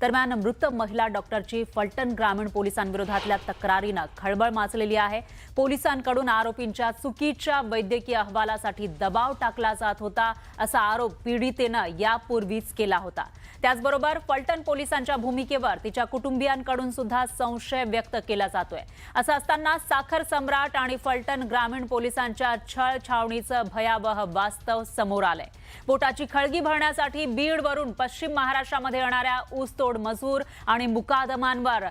दरम्यान मृत महिला डॉक्टरची फलटण ग्रामीण पोलिसांविरोधातल्या तक्रारीनं खळबळ माजलेली आहे. पोलिसांकडून आरोपींच्या चुकीच्या वैद्यकीय अहवालासाठी दबाव टाकला जात होता असा आरोप पीडितेनं यापूर्वीच केला होता. त्याचबरोबर फलटण पोलिसांच्या भूमिकेवर तिच्या कुटुंबियांकडून सुद्धा संशय व्यक्त केला जातोय. असं असताना साखर सम्राट आणि फलटण ग्रामीण पोलिसांच्या छळ छावणीचं भयावह वास्तव समोर आलंय. बोटाची खळगी भरण्यासाठी बीडवरून पश्चिम महाराष्ट्रामध्ये येणाऱ्या ऊसतोड मजूर आणि मुकादमांवर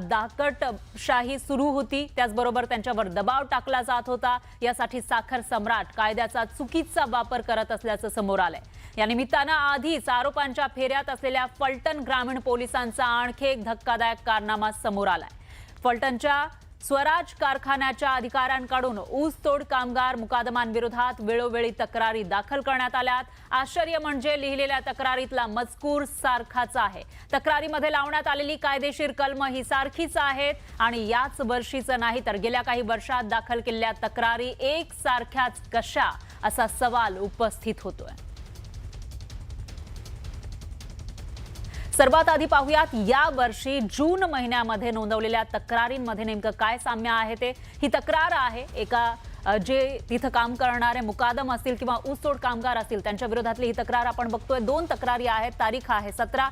दाकटशाही सुरू होती. त्याचबरोबर त्यांच्यावर दबाव टाकला जात होता. यासाठी साखर सम्राट कायद्याचा चुकीचा वापर करत असल्याचं समोर आलंय. या निमित्तानं आधीच आरोपांच्या फेऱ्यात असलेल्या फलटण ग्रामीण पोलिसांचा आणखी एक धक्कादायक कारनामा समोर आलाय. फलटणच्या स्वराज कारखान्याच्या अधिकाऱ्यांकडून ऊसतोड कामगार मुकादमांविरोधात वेळोवेळी तक्रारी दाखल करण्यात आल्यात. आश्चर्य म्हणजे लिहिलेल्या तक्रारीतला मजकूर सारखाच आहे. तक्रारीमध्ये लावण्यात आलेली कायदेशीर कलम ही सारखीच आहेत आणि याच वर्षीचं नाही तर गेल्या काही वर्षात दाखल केलेल्या तक्रारी एक सारख्याच कशा असा सवाल उपस्थित होतोय. सर्वात आधी पाहूयात या वर्षी जून महिन्यामध्ये नोंदवलेल्या तक्रारींमध्ये नेमकं काय साम्य आहे ते? ही तक्रार आहे एका जे तिथं काम करणारे मुकादम असतील किंवा ऊसतोड कामगार असतील त्यांच्या विरोधातली ही तक्रार आपण बघतोय. दोन तक्रारी आहेत. तारीख आहे सतरा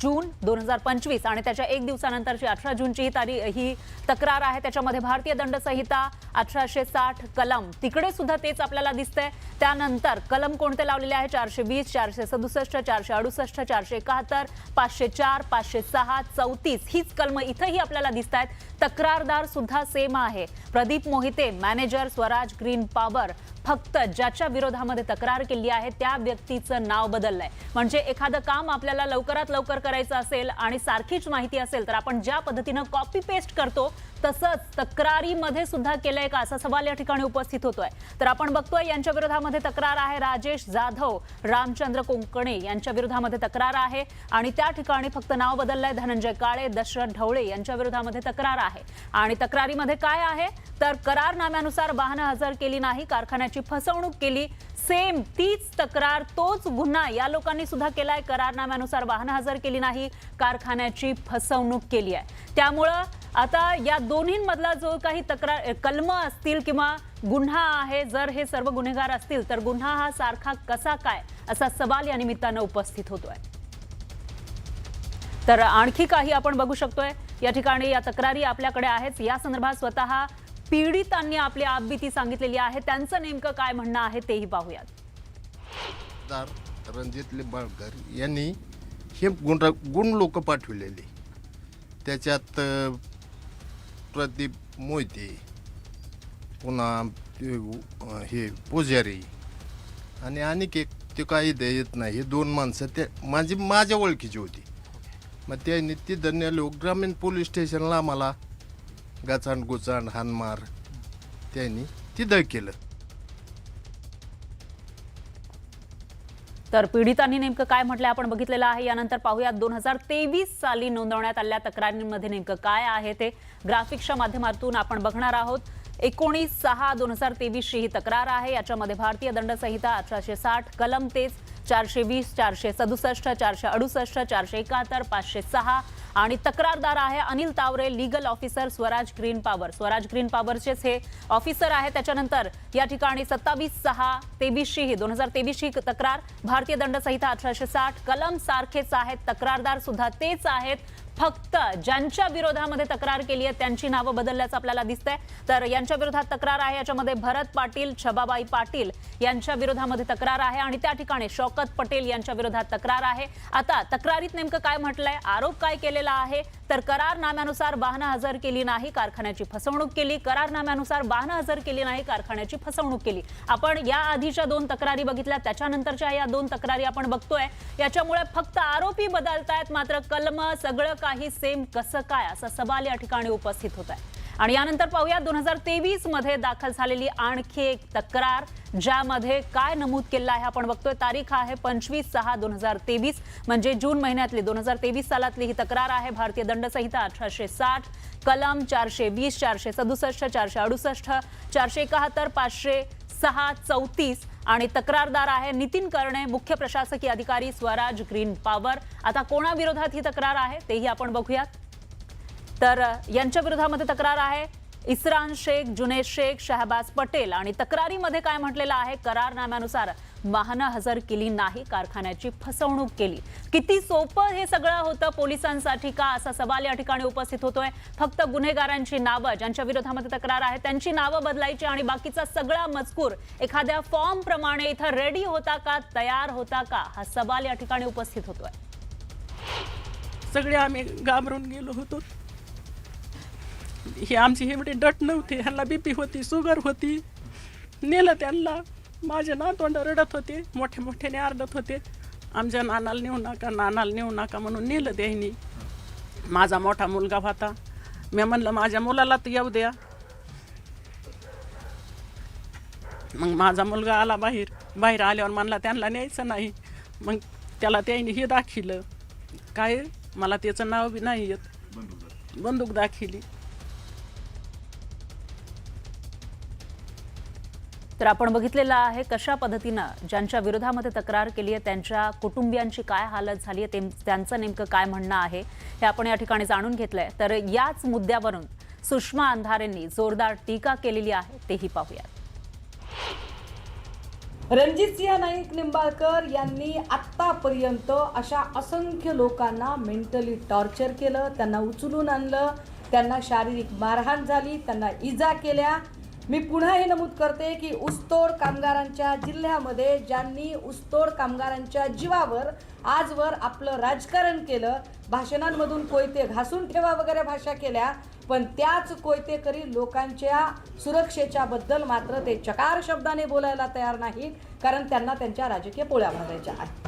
जून दोन हजार पंचवीस आणि त्याच्या एक दिवसानंतरची अठरा जूनची ही तारीख ही तक्रार आहे. त्याच्यामध्ये भारतीय दंड संहिता अठराशे साठ कलम. तिकडे सुद्धा तेच आपल्याला दिसतंय. त्यानंतर कलम कोणते लावलेले आहे? चारशे वीस चारशे सदुसष्ट चारशे अडुसष्ट चारशे एकाहत्तर पाचशे चार पाचशे सहा चौतीस हीच कलम इथंही आपल्याला दिसत आहेत तक्रारदार सुद्धा सेम आहे. Pradeep Mohite manager Swaraj green power फक्त ज्याच्या विरोधामध्ये तक्रार केली आहे त्या व्यक्तीचं नाव बदललंय. म्हणजे एखादं काम आपल्याला लवकरात लवकर करायचं असेल आणि सारखीच माहिती असेल तर आपण ज्या पद्धतीनं कॉपी पेस्ट करतो तसंच तक्रारीमध्ये सुद्धा केलंय का असा सवाल या ठिकाणी उपस्थित होतोय. तर आपण बघतोय यांच्या विरोधामध्ये तक्रार आहे राजेश जाधव रामचंद्र कोंकणे यांच्या विरोधामध्ये तक्रार आहे. आणि त्या ठिकाणी फक्त नाव बदललंय धनंजय काळे दशरथ ढवळे यांच्या विरोधामध्ये तक्रार आहे. आणि तक्रारीमध्ये काय आहे? तर करारनाम्यानुसार वाहनं हजर केली नाही कारखान्याची फसवणूक केली. सेम तीच तक्रार तोच गुन्हा या लोकांनी सुद्धा केलाय. करारनाम्यानुसार वाहनं हजर केली नाही कारखान्याची फसवणूक केली आहे. त्यामुळं आता या दोन्हींमधला जो काही तक्रार कलम असतील किंवा गुन्हा आहे जर हे सर्व गुन्हेगार असतील तर गुन्हा हा सारखा कसा काय असा सवाल या निमित्तानं उपस्थित होतोय. तर आणखी काही आपण बघू शकतोय. या ठिकाणी या तक्रारी आपल्याकडे आहेच. या संदर्भात स्वतः पीडितांनी आपली आपबीती सांगितलेली आहे. त्यांचं नेमकं काय म्हणणं आहे तेही पाहूयात. रणजित लिंबाळकर यांनी हे गुण गुण लोक पाठविलेले. त्याच्यात प्रदीप मोहिते पुन्हा हे पुजारी आणि आणखी एक ते काही देत नाही. हे दोन माणसं ते माझी माझ्या ओळखीची होती. मग त्यांनी धन्या लोक ग्रामीण पोलीस स्टेशनला आम्हाला गाचांड गुचांड हानमार त्यांनी तिथं केलं. तर पीडितांनी नेमकं काय म्हटलं आपण बघितलेलं आहे. यानंतर पाहूयात दोन हजार तेवीस साली नोंदवण्यात आलेल्या तक्रारींमध्ये नेमकं काय आहे ते. ग्राफिक्सच्या माध्यमातून आपण बघणार आहोत. एकोणीस सहा दोन हजार तेवीसची ही तक्रार आहे. याच्यामध्ये भारतीय दंड संहिता अठराशे साठ कलम तेच चारशे वीस चारशे सदुसष्ट चारशे अडुसष्ट चारशे एकाहत्तर पाचशे सहा आणि तक्रारदार आहे Anil Taware legal officer Swaraj green power. Swaraj green पॉवरचेच हे ऑफिसर आहे त्याच्यानंतर या ठिकाणी सत्तावीस सहा तेवीसशी ही दोन हजार तेवीसशी तक्रार. भारतीय दंड संहिता अठराशे साठ. कलम सारखेच आहेत. तक्रारदार सुद्धा तेच आहेत. फक्त ज्यांच्या विरोधामध्ये तक्रार केली आहे त्यांची नावं बदलल्याचं आपल्याला दिसतंय. तर यांच्या विरोधात तक्रार आहे याच्यामध्ये भरत पाटील छबाबाई पाटील यांच्या विरोधामध्ये तक्रार आहे आणि त्या ठिकाणी शौकत पटेल यांच्या विरोधात तक्रार आहे. आता तक्रारीत नेमकं काय म्हटलंय आरोप काय केलेला आहे तर करारनाम्यानुसार वाहनं हजर केली नाही कारखान्याची फसवणूक केली. करारनाम्यानुसार वाहनं हजर केली नाही कारखान्याची फसवणूक केली. आपण या आधीच्या दोन तक्रारी बघितल्या. त्याच्यानंतरच्या या दोन तक्रारी आपण बघतोय. याच्यामुळे फक्त आरोपी बदलतायत मात्र कलम सगळं काही सेम कसं काय? असा सवाल या ठिकाणी उपस्थित होत आहे आणि यानंतर पाहूया दोन हजार तेवीसमध्ये दाखल झालेली आणखी एक तक्रार ज्यामध्ये काय नमूद केलं आहे आपण बघतोय. तारीख आहे पंचवीस सहा दोन हजार तेवीस म्हणजे जून महिन्यातली दोन हजार तेवीस सालातली ही तक्रार आहे. भारतीय दंड संहिता अठराशे साठ कलम चारशे वीस चारशे सदुसष्ट चारशे अडुसष्ट चारशे एकाहत्तर पाचशे सहा चौतीस आणि तक्रारदार आहे नितीन कर्णे मुख्य प्रशासकीय अधिकारी स्वराज ग्रीन पॉवर. आता कोणाविरोधात ही तक्रार आहे तेही आपण बघूयात. तर यांच्या विरोधामध्ये तक्रार आहे. इस्रान शेख जुनेद शेख शहबाज पटेल आणि तक्रारीमध्ये काय म्हटलेलं आहे? करारनाम्यानुसार वाहनं हजर केली नाही कारखान्याची फसवणूक केली. किती सोपं हे सगळं होतं पोलिसांसाठी का? असा सवाल या ठिकाणी उपस्थित होतोय. फक्त गुन्हेगारांची नावं ज्यांच्या विरोधामध्ये तक्रार आहे त्यांची नावं बदलायची आणि बाकीचा सगळा मजकूर एखाद्या फॉर्म प्रमाणे इथं रेडी होता का? तयार होता का? हा सवाल या ठिकाणी उपस्थित होतोय. सगळे आम्ही घाबरून गेलो होतो. हे आमची एवढे डट नव्हते. ह्यांना बीपी होती शुगर होती. नेलं त्यांना. माझे नातवंड रडत होते मोठे मोठ्याने आरडत होते. आमच्या नानाला नेऊ नका नानाला नेऊ नका म्हणून नेलं त्यांनी. माझा मोठा मुलगा होता. मी म्हणलं माझ्या मुलाला तर येऊ द्या. मग माझा मुलगा आला बाहेर. बाहेर आल्यावर म्हणला त्यांना न्यायचं नाही. मग त्याला त्यांनी हे दाखिलं. काय? मला त्याचं नाव बी नाही येत. बंदूक दाखिली. तर आपण बघितलेलं आहे कशा पद्धतीनं ज्यांच्या विरोधामध्ये तक्रार केली आहे त्यांच्या कुटुंबियांची काय हालत झाली आहे ते त्यांचं नेमकं काय म्हणणं आहे हे आपण या ठिकाणी जाणून घेतलं आहे तर याच मुद्द्यावरून सुषमा अंधारेंनी जोरदार टीका केलेली आहे तेही पाहूयात. रणजितसिंह नाईक निंबाळकर यांनी आत्तापर्यंत अशा असंख्य लोकांना मेंटली टॉर्चर केलं त्यांना उचलून आणलं त्यांना शारीरिक मारहाण झाली त्यांना इजा केल्या मी पुन्हा हे नमूद करते की ऊसतोड कामगारांच्या जिल्ह्यामध्ये ज्यांनी ऊसतोड कामगारांच्या जीवावर आजवर आपलं राजकारण केलं भाषणांमधून कोयते घासून ठेवा वगैरे भाषा केल्या पण त्याच कोयतेकरी लोकांच्या सुरक्षेच्या बद्दल मात्र ते चकार शब्दाने बोलायला तयार नाहीत कारण त्यांना त्यांच्या राजकीय पोळ्या भाजायच्या आहेत.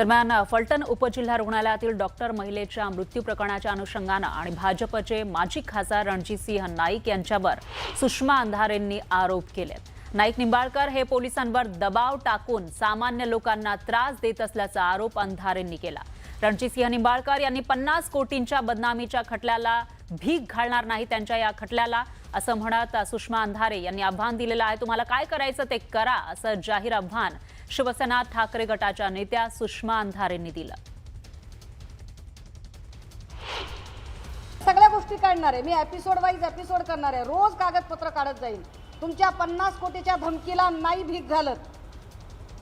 दरम्यान फलटण उपजिल्हा रुग्णालयातील डॉक्टर महिलेच्या मृत्यू प्रकरणाच्या अनुषंगानं आणि भाजपचे माजी खासदार रणजितसिंह नाईक यांच्यावर सुषमा अंधारेंनी आरोप केलेत. नाईक निंबाळकर हे पोलिसांवर दबाव टाकून सामान्य लोकांना त्रास देत असल्याचा आरोप अंधारेंनी केला. रणजितसिंह निंबाळकर यांनी पन्नास कोटींच्या बदनामीच्या खटल्याला भीक घालणार नाही त्यांच्या या खटल्याला असं म्हणत सुषमा अंधारे यांनी आव्हान दिलेलं आहे. तुम्हाला काय करायचं ते करा असं जाहीर आव्हान शिवसेना ठाकरे गटाच्या नेत्या सुषमा अंधारेंनी दिलं. सगळ्या गोष्टी काढणार आहे. मी एपिसोड वाईज एपिसोड करणार आहे. रोज कागदपत्र काढत जाईल तुमच्या पन्नास कोटीच्या धमकीला नाही भीक घालत.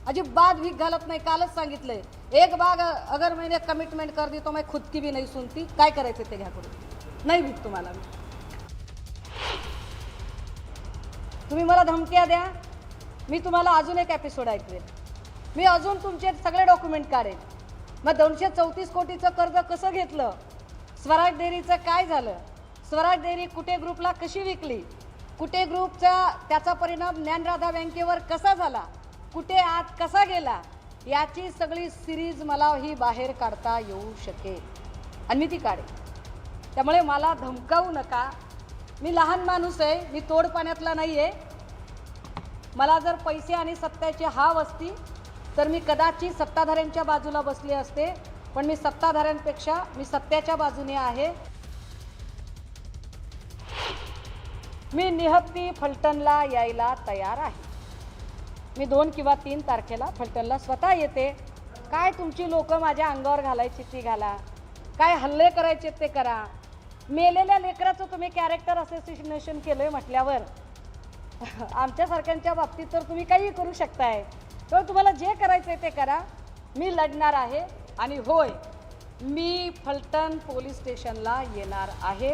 अजिबात भीक घालत नाही. कालच सांगितलंय. एक बाग अगर मैंने कमिटमेंट कर दी तो मैं खुद की भी नहीं सुनती. काय करायचं ते घ्या करून नाही भीक तुम्हाला. मी तुम्ही मला धमक्या द्या. मी तुम्हाला अजून एक एपिसोड ऐकवेल मी अजून तुमचे सगळे डॉक्युमेंट काढेन. मग दोनशे चौतीस कोटीचं कर्ज कसं घेतलं? स्वराज डेअरीचं काय झालं? स्वराज डेअरी कुठे ग्रुपला कशी विकली? कुठे ग्रुपचा त्याचा परिणाम ज्ञानराधा बँकेवर कसा झाला? कुठे आत कसा गेला? याची सगळी सिरीज मला ही बाहेर काढता येऊ शकेल. आणि मी ती काढेन. त्यामुळे मला धमकावू नका. मी लहान माणूस आहे मी तोड पाण्यातला नाही आहे मला जर पैसे आणि सत्याची हाव असती तर मी कदाचित सत्ताधाऱ्यांच्या बाजूला बसले असते पण मी सत्ताधाऱ्यांपेक्षा मी सत्याच्या बाजूने आहे. मी निहत्ती फलटणला यायला तयार आहे. मी दोन किंवा तीन तारखेला फलटणला स्वतः येते. काय तुमची लोक माझ्या अंगावर घालायची ती घाला. काय हल्ले करायचे ते करा. मेलेल्या लेकराचं तुम्ही कॅरेक्टर असोसिएशन केलं आहे म्हटल्यावर. आमच्यासारख्यांच्या बाबतीत तर तुम्ही काही करू शकताय. तर तुम्हाला जे करायचं आहे ते करा. मी लढणार आहे आणि होय मी फलटण पोलीस स्टेशनला येणार आहे.